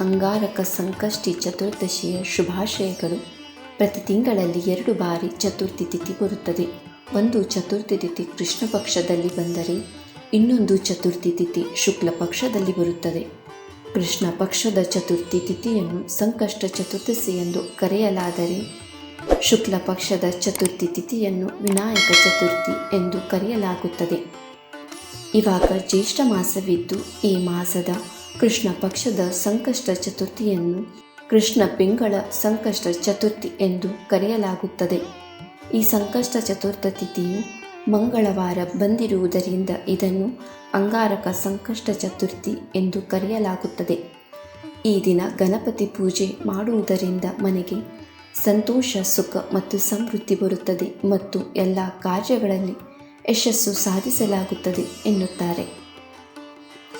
ಅಂಗಾರಕ ಸಂಕಷ್ಟಿ ಚತುರ್ದಶಿಯ ಶುಭಾಶಯಗಳು. ಪ್ರತಿ ತಿಂಗಳಲ್ಲಿ ಎರಡು ಬಾರಿ ಚತುರ್ಥಿ ತಿಥಿ ಬರುತ್ತದೆ. ಒಂದು ಚತುರ್ಥಿ ತಿಥಿ ಕೃಷ್ಣ ಪಕ್ಷದಲ್ಲಿ ಬಂದರೆ, ಇನ್ನೊಂದು ಚತುರ್ಥಿ ತಿಥಿ ಶುಕ್ಲ ಪಕ್ಷದಲ್ಲಿ ಬರುತ್ತದೆ. ಕೃಷ್ಣ ಪಕ್ಷದ ಚತುರ್ಥಿ ತಿಥಿಯನ್ನು ಸಂಕಷ್ಟ ಚತುರ್ದಶಿ ಎಂದು ಕರೆಯಲಾದರೆ, ಶುಕ್ಲ ಪಕ್ಷದ ಚತುರ್ಥಿ ತಿಥಿಯನ್ನು ವಿನಾಯಕ ಚತುರ್ಥಿ ಎಂದು ಕರೆಯಲಾಗುತ್ತದೆ. ಇವಾಗ ಜ್ಯೇಷ್ಠ ಮಾಸವಿದ್ದು ಈ ಮಾಸದ ಕೃಷ್ಣ ಪಕ್ಷದ ಸಂಕಷ್ಟ ಚತುರ್ಥಿಯನ್ನು ಕೃಷ್ಣ ಪಿಂಗಳ ಸಂಕಷ್ಟ ಚತುರ್ಥಿ ಎಂದು ಕರೆಯಲಾಗುತ್ತದೆ. ಈ ಸಂಕಷ್ಟ ಚತುರ್ಥ ತಿಥಿಯು ಮಂಗಳವಾರ ಬಂದಿರುವುದರಿಂದ ಇದನ್ನು ಅಂಗಾರಕ ಸಂಕಷ್ಟ ಚತುರ್ಥಿ ಎಂದು ಕರೆಯಲಾಗುತ್ತದೆ. ಈ ದಿನ ಗಣಪತಿ ಪೂಜೆ ಮಾಡುವುದರಿಂದ ಮನೆಗೆ ಸಂತೋಷ, ಸುಖ ಮತ್ತು ಸಮೃದ್ಧಿ ಬರುತ್ತದೆ ಮತ್ತು ಎಲ್ಲ ಕಾರ್ಯಗಳಲ್ಲಿ ಯಶಸ್ಸು ಸಾಧಿಸಲಾಗುತ್ತದೆ ಎನ್ನುತ್ತಾರೆ.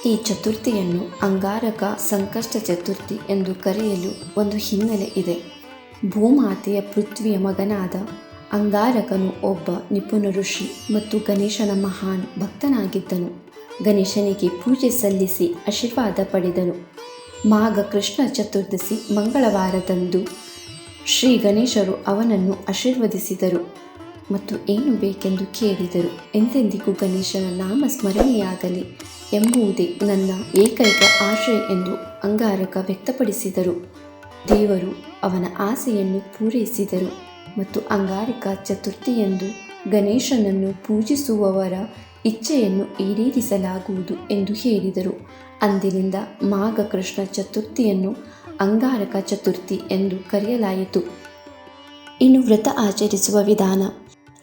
ಈ ಚತುರ್ಥಿಯನ್ನು ಅಂಗಾರಕ ಸಂಕಷ್ಟ ಚತುರ್ಥಿ ಎಂದು ಕರೆಯಲು ಒಂದು ಹಿನ್ನೆಲೆ ಇದೆ. ಭೂಮಾತೆಯ ಪೃಥ್ವಿಯ ಮಗನಾದ ಅಂಗಾರಕನು ಒಬ್ಬ ನಿಪುಣ ಋಷಿ ಮತ್ತು ಗಣೇಶನ ಮಹಾನ್ ಭಕ್ತನಾಗಿದ್ದನು. ಗಣೇಶನಿಗೆ ಪೂಜೆ ಸಲ್ಲಿಸಿ ಆಶೀರ್ವಾದ ಪಡೆದನು. ಮಾಘ ಕೃಷ್ಣ ಚತುರ್ದಶಿ ಮಂಗಳವಾರದಂದು ಶ್ರೀ ಗಣೇಶರು ಅವನನ್ನು ಆಶೀರ್ವದಿಸಿದರು. ಮತ್ತು ಏನು ಬೇಕೆಂದು ಕೇಳಿದರು. ಎಂದೆಂದಿಗೂ ಗಣೇಶನ ನಾಮ ಸ್ಮರಣೆಯಾಗಲಿ ಎಂಬುವುದೇ ನನ್ನ ಏಕೈಕ ಆಶಯ ಎಂದು ಅಂಗಾರಕ ವ್ಯಕ್ತಪಡಿಸಿದರು. ದೇವರು ಅವನ ಆಸೆಯನ್ನು ಪೂರೈಸಿದರು ಮತ್ತು ಅಂಗಾರಿಕ ಚತುರ್ಥಿಯಂದು ಗಣೇಶನನ್ನು ಪೂಜಿಸುವವರ ಇಚ್ಛೆಯನ್ನು ಈಡೇರಿಸಲಾಗುವುದು ಎಂದು ಹೇಳಿದರು. ಅಂದಿನಿಂದ ಮಾಘ ಕೃಷ್ಣ ಚತುರ್ಥಿಯನ್ನು ಅಂಗಾರಕ ಚತುರ್ಥಿ ಎಂದು ಕರೆಯಲಾಯಿತು. ಇನ್ನು ವ್ರತ ಆಚರಿಸುವ ವಿಧಾನ.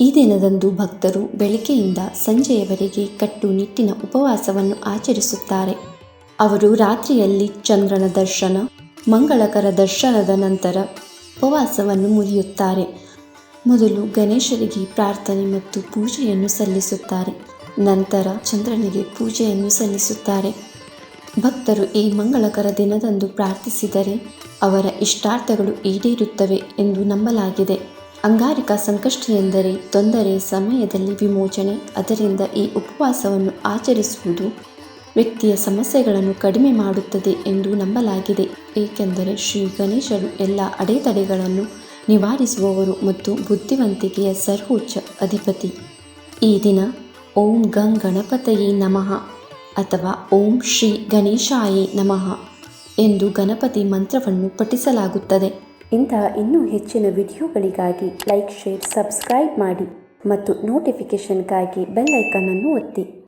ಈ ದಿನದಂದು ಭಕ್ತರು ಬೆಳಗ್ಗೆಯಿಂದ ಸಂಜೆಯವರೆಗೆ ಕಟ್ಟುನಿಟ್ಟಿನ ಉಪವಾಸವನ್ನು ಆಚರಿಸುತ್ತಾರೆ. ಅವರು ರಾತ್ರಿಯಲ್ಲಿ ಚಂದ್ರನ ದರ್ಶನ, ಮಂಗಳಕರ ದರ್ಶನದ ನಂತರ ಉಪವಾಸವನ್ನು ಮುರಿಯುತ್ತಾರೆ. ಮೊದಲು ಗಣೇಶರಿಗೆ ಪ್ರಾರ್ಥನೆ ಮತ್ತು ಪೂಜೆಯನ್ನು ಸಲ್ಲಿಸುತ್ತಾರೆ. ನಂತರ ಚಂದ್ರನಿಗೆ ಪೂಜೆಯನ್ನು ಸಲ್ಲಿಸುತ್ತಾರೆ. ಭಕ್ತರು ಈ ಮಂಗಳಕರ ದಿನದಂದು ಪ್ರಾರ್ಥಿಸಿದರೆ ಅವರ ಇಷ್ಟಾರ್ಥಗಳು ಈಡೇರುತ್ತವೆ ಎಂದು ನಂಬಲಾಗಿದೆ. ಅಂಗಾರಿಕ ಸಂಕಷ್ಟ ಎಂದರೆ ತೊಂದರೆ ಸಮಯದಲ್ಲಿ ವಿಮೋಚನೆ, ಅದರಿಂದ ಈ ಉಪವಾಸವನ್ನು ಆಚರಿಸುವುದು ವ್ಯಕ್ತಿಯ ಸಮಸ್ಯೆಗಳನ್ನು ಕಡಿಮೆ ಮಾಡುತ್ತದೆ ಎಂದು ನಂಬಲಾಗಿದೆ. ಏಕೆಂದರೆ ಶ್ರೀ ಗಣೇಶರು ಎಲ್ಲ ಅಡೆತಡೆಗಳನ್ನು ನಿವಾರಿಸುವವರು ಮತ್ತು ಬುದ್ಧಿವಂತಿಕೆಯ ಸರ್ವೋಚ್ಚ ಅಧಿಪತಿ. ಈ ದಿನ ಓಂ ಗಂ ಗಣಪತಯೇ ನಮಃ ಅಥವಾ ಓಂ ಶ್ರೀ ಗಣೇಶಾಯೇ ನಮಃ ಎಂದು ಗಣಪತಿ ಮಂತ್ರವನ್ನು ಪಠಿಸಲಾಗುತ್ತದೆ. ಇಂತಹ ಇನ್ನೂ ಹೆಚ್ಚಿನ ವಿಡಿಯೋಗಳಿಗಾಗಿ ಲೈಕ್ ಶೇರ್ ಸಬ್ಸ್ಕ್ರೈಬ್ ಮಾಡಿ ಮತ್ತು ನೋಟಿಫಿಕೇಷನ್ಗಾಗಿ ಬೆಲ್ ಐಕನನ್ನು ಒತ್ತಿ.